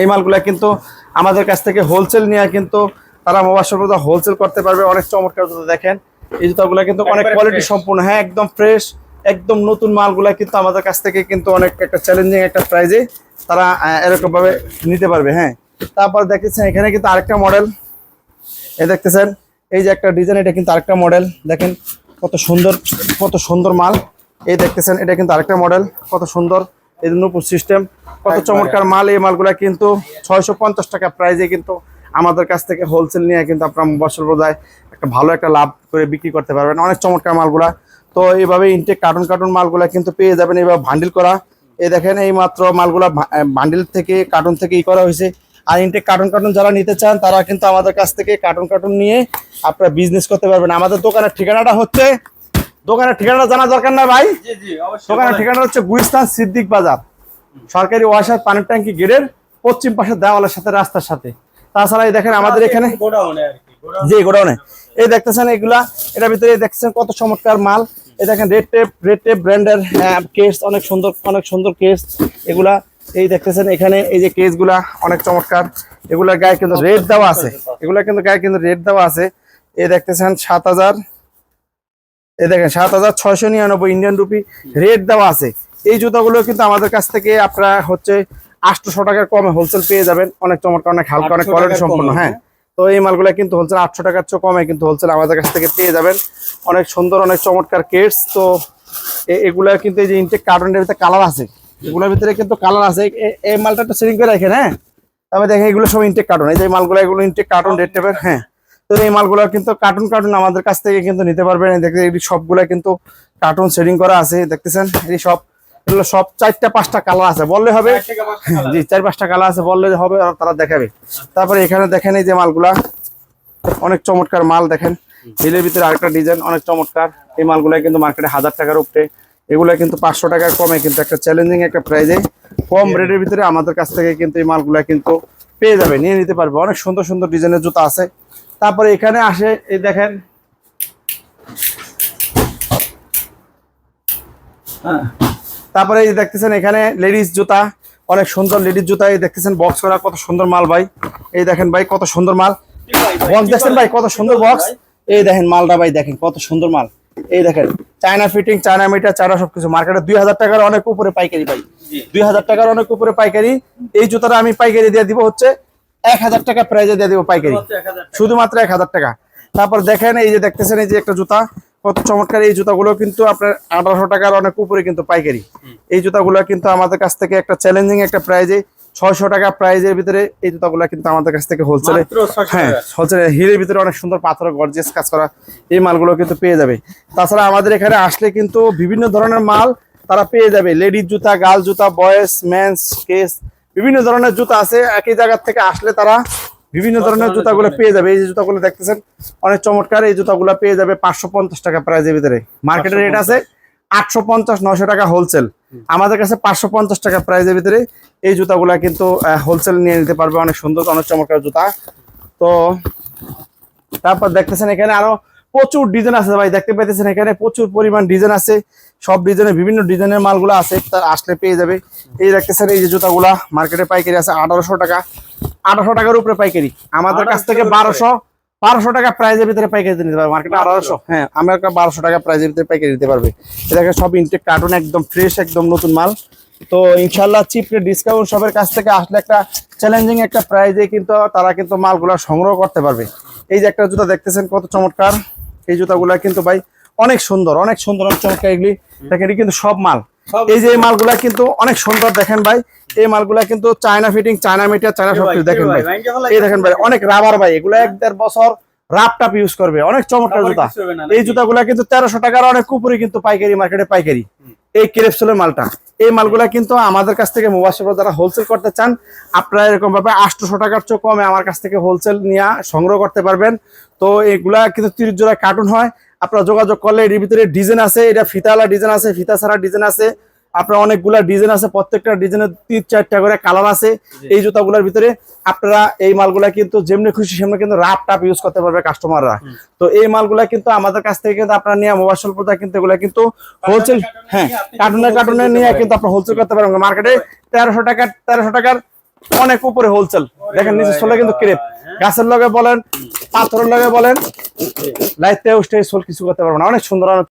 এই মালগুলা কিন্তু আমাদের কাছ থেকে হোলসেল নিয়ে কিন্তু তারা মোবাইল সম্পর্কে হোলসেল করতে পারবে। অনেক চমৎকার জুতো দেখেন। এই জুতাগুলো কিন্তু অনেক কোয়ালিটি সম্পূর্ণ। হ্যাঁ একদম ফ্রেশ একদম নতুন মালগুলা কিন্তু আমাদের কাছ থেকে কিন্তু অনেক একটা চ্যালেঞ্জিং একটা প্রাইজে তারা আহ, এরকম ভাবে নিতে পারবে। হ্যাঁ তারপর দেখেছেন এখানে কিন্তু আরেকটা মডেল এই দেখতেছেন এই যে একটা ডিজাইন এটা কিন্তু আরেকটা মডেল দেখেন কত সুন্দর কত সুন্দর মাল। এই দেখতেছেন এটা কিন্তু আরেকটা মডেল কত সুন্দর। এই নূপুর সিস্টেম কত চমৎকার মাল এই মালগুলা কিন্তু ছয়শো পঞ্চাশ টাকা প্রাইজে কিন্তু আমাদের কাছ থেকে হোলসেল নিয়ে কিন্তু আপনার বছর বোধহয় একটা ভালো একটা লাভ করে বিক্রি করতে পারবেন। অনেক চমৎকার মালগুলা। তো এইভাবে ইনটেক কার্টুন কার্টুন মালগুলা কিন্তু পেয়ে যাবেন এইভাবে ভান্ডিল করা। এই দেখেন এই মাত্র মালগুলা বান্ডিল থেকে কার্টুন থেকে ই করা হয়েছে। আর ইনটেক কার্টুন কার্টুন যারা নিতে চান তারা কিন্তু আমাদের কাছ থেকে কার্টুন কার্টুন নিয়ে আপনারা বিজনেস করতে পারবেন। আমাদের দোকানের ঠিকানাটা হচ্ছে দোকানের ঠিকানাটা জানা দরকার না ভাই। দোকানের ঠিকানা হচ্ছে গুলিস্তান সিদ্দিক বাজার। সরকারি ওয়াসার পানির ট্যাঙ্কি গেটের পশ্চিম পাশে দেওয়ালের সাথে রাস্তার সাথে। তাছাড়া এই দেখেন আমাদের এখানে জি গোডাউনে। এই দেখতেছেন এগুলা। এটার ভিতরে দেখতেছেন কত চমৎকার মাল। এই দেখেন রেড টেপ রেড টেপ ব্র্যান্ডের কেস অনেক সুন্দর অনেক সুন্দর কেস এগুলা এই দেখতেছেন এখানে এই যে কেসগুলা অনেক চমৎকার। এগুলার গায়ে কিন্তু রেট দেওয়া আছে। এগুলা কিন্তু গায়ে কিন্তু রেট দেওয়া আছে। এই দেখতেছেন সাত হাজার এই দেখেন সাত হাজার ছয়শো নিরানব্বই ইন্ডিয়ান রুপি রেট দেওয়া আছে। এই জুতাগুলো কিন্তু আমাদের কাছ থেকে আপনারা হচ্ছে আটশোশো টাকার কমে হোলসেল পেয়ে যাবেন। অনেক চমৎকার অনেক হালকা অনেক কোয়ালিটি সম্পন্ন হ্যাঁ। তো এই মালগুলো কিন্তু হোলসেল আটশো টাকার চেয়ে কমে কিন্তু হোলসেল আমাদের কাছ থেকে পেয়ে যাবেন। অনেক সুন্দর অনেক চমৎকার কেটস তো এ- এগুলা কিন্তু এই যে ইনটেক কার্টনের ভিতরে কালার আছে। এগুলোর ভিতরে কিন্তু কালার আছে। এই মালটা একটু সেটিং করে রাখেন হ্যাঁ। তবে দেখেন এগুলো সব ইনটেক কার্টন এই যে মালগুলো এগুলো ইনটেক কার্টন রেড টেপের হ্যাঁ। তো এই মালগুলো কিন্তু কার্টুন কার্টুন আমাদের কাছ থেকে কিন্তু নিতে পারবেন। দেখতে এই সবগুলো কিন্তু কার্টুন শেডিং করা আছে দেখতেছেন? এই সব এগুলো সব চারটা পাঁচটা কালার আছে। বললে হবে। জি চার পাঁচটা কালার আছে। বললে হবে আর তারা দেখাবে। তারপরে এখানে দেখেন এই যে মালগুলা। অনেক চমৎকার মাল দেখেন। হিলের ভিতরে আরেকটা ডিজাইন অনেক চমৎকার। এই মালগুলা কিন্তু মার্কেটে হাজার টাকার উপরে। এগুলো কিন্তু পাঁচশো টাকার কমে কিন্তু একটা চ্যালেঞ্জিং একটা প্রাইজে কম রেটের ভিতরে আমাদের কাছ থেকে কিন্তু এই মালগুলা কিন্তু পেয়ে যাবে নিয়ে নিতে পারবে। অনেক সুন্দর সুন্দর ডিজাইনের জুতা আছে। তারপরে এখানে আসে এই দেখেন। হ্যাঁ। তারপরে এই দেখতেছেন এখানে লেডিস জুতা অনেক সুন্দর লেডিস জুতা। এই দেখতেছেন বক্স করা কত সুন্দর মাল ভাই। এই দেখেন ভাই কত সুন্দর মাল। বক্স দেখছেন ভাই কত সুন্দর বক্স। এই দেখেন মালটা ভাই দেখেন কত সুন্দর মাল। এই দেখেন। China fitting China meter China সবকিছু। মার্কেটে দুই হাজার টাকার অনেক উপরে পাইকারি পাই দুই হাজার টাকার অনেক উপরে পাইকারি। এই জুতাটা আমি পাইকারি দিয়ে দিব হচ্ছে এক হাজার টাকা প্রাইজে দিয়ে দিব পাইকারি। হচ্ছে 1000 টাকা। শুধুমাত্র এক হাজার টাকা। তারপর দেখেন এই যে দেখতেছেন এই যে একটা জুতা কত চমৎকার এই জুতাগুলো কিন্তু আপনার আঠারোশো টাকার অনেক উপরে কিন্তু পাইকারি। এই জুতাগুলো কিন্তু আমাদের কাছ থেকে একটা চ্যালেঞ্জিং একটা প্রাইজে ছয়শো টাকা প্রাইজের ভিতরে এই জুতাগুলো কিন্তু আমাদের কাছ থেকে হোলসেলে হ্যাঁ। হোলসেলে হিরের ভিতরে অনেক সুন্দর পাথর গর্জিয়াস কাজ করা এই মালগুলো কিন্তু পেয়ে যাবে। তাছাড়া আমাদের এখানে আসলে কিন্তু বিভিন্ন ধরনের মাল তারা পেয়ে যাবে। লেডিস জুতা গার্ল জুতা বয়েস মেন্স কেস বিভিন্ন ধরনের জুতা আছে। একই জায়গা থেকে আসলে তারা বিভিন্ন ধরনের জুতাগুলো পেয়ে যাবে। এই যে জুতাগুলো দেখতেছেন অনেক চমৎকার। এই জুতাগুলো পেয়ে যাবে পাঁচশো পঞ্চাশ টাকা প্রাইজের ভিতরে। মার্কেটের রেট আছে আটশো পঞ্চাশ নয়শো টাকা হোলসেল আমাদের কাছে পাঁচশো পঞ্চাশ টাকা প্রাইজের ভিতরে এই জুতাগুলা কিন্তু হোলসেল নিয়ে নিতে পারবে অনেক সুন্দর অনেক চমৎকার জুতা। তো তারপর দেখতেছেন এখানে আরও প্রচুর ডিজাইন আছে ভাই দেখতে পাইতেছেন এখানে প্রচুর পরিমাণ ডিজাইন আছে। সব ডিজাইনের বিভিন্ন ডিজাইনের মালগুলো আছে তার আসলে পেয়ে যাবে। এই দেখতেছেন এই যে জুতাগুলা মার্কেটে পাইকারি আছে আঠারোশো টাকা। আঠারোশো টাকার উপরে পাইকারি। আমাদের কাছ থেকে বারোশো বারোশো টাকা প্রাইজের ভিতরে পাইকারি নিতে পারবে মার্কেটে? আঠারোশো হ্যাঁ একটা বারোশো টাকা প্রাইজের ভিতরে পাইকারি দিতে পারবে। এটাকে সব ইনটেক কার্টুন একদম ফ্রেশ একদম নতুন মাল। তো ইনশাল্লাহ চিপ ডিসকাউন্ট সবের কাছ থেকে আসলে একটা চ্যালেঞ্জিং একটা প্রাইজে কিন্তু তারা কিন্তু মালগুলা সংগ্রহ করতে পারবে। এই যে একটা জুতা দেখতেছেন কত চমৎকার। এই জুতাগুলা কিন্তু ভাই অনেক সুন্দর অনেক সুন্দর অনেক চমৎকার এগুলি। দেখেন কিন্তু সব মাল। এই যে মালগুলা কিন্তু অনেক সুন্দর দেখেন ভাই। এই মালগুলা কিন্তু China fitting China meter China সব দেখেন ভাই, এই দেখেন ভাই অনেক রাবার ভাই এগুলো এক দেড় বছর রাপ টাপ ইউজ করবে অনেক চমৎকার জুতা। এই জুতাগুলা কিন্তু তেরোশো টাকার অনেক উপরে কিন্তু পাইকারি মার্কেটে পাইকারি। এই ক্রেপসুলের মালটা। এই মালগুলা কিন্তু আমাদের কাছ থেকে মোবাইল যারা হোলসেল করতে চান আপনারা এরকম ভাবে আটশোশো টাকার চেয়ে কমে আমার কাছ থেকে হোলসেল নিয়ে সংগ্রহ করতে পারবেন। তো এগুলা কিন্তু তিরিশ জোড়া কার্টুন হয় আপনারা যোগাযোগ করলে এর ভিতরে ডিজাইন আছে এটা ফিতাওয়ালা ডিজাইন আছে ফিতা ছাড়া ডিজাইন আছে। আপনার অনেকগুলা ডিজাইন আছে প্রত্যেকটা ডিজাইনের তিন চারটা করে কালার আছে। এই জুতাগুলোর ভিতরে আপনারা এই মালগুলা কিন্তু যেমনি খুশি সেমনি কিন্তু রাপ টাপ ইউজ করতে পারবে কাস্টমাররা তো এই মালগুলা কিন্তু আমাদের কাছ থেকে কিন্তু আপনারা নিয়ে মোবাইল শপ কিন্তু এগুলা কিন্তু হোলসেল হ্যাঁ কার্টুনে কার্টুনে নিয়ে কিন্তু আপনার হোলসেল করতে পারবেন। মার্কেটে তেরোশো টাকা তেরোশো টাকার অনেক উপরে হোলসেল দেখেন নিচে সোলে কিন্তু ক্রেপ গাছের লগে বলেন পাথরের লগে বলেন উঠে সোল কিছু করতে পারব না। অনেক সুন্দর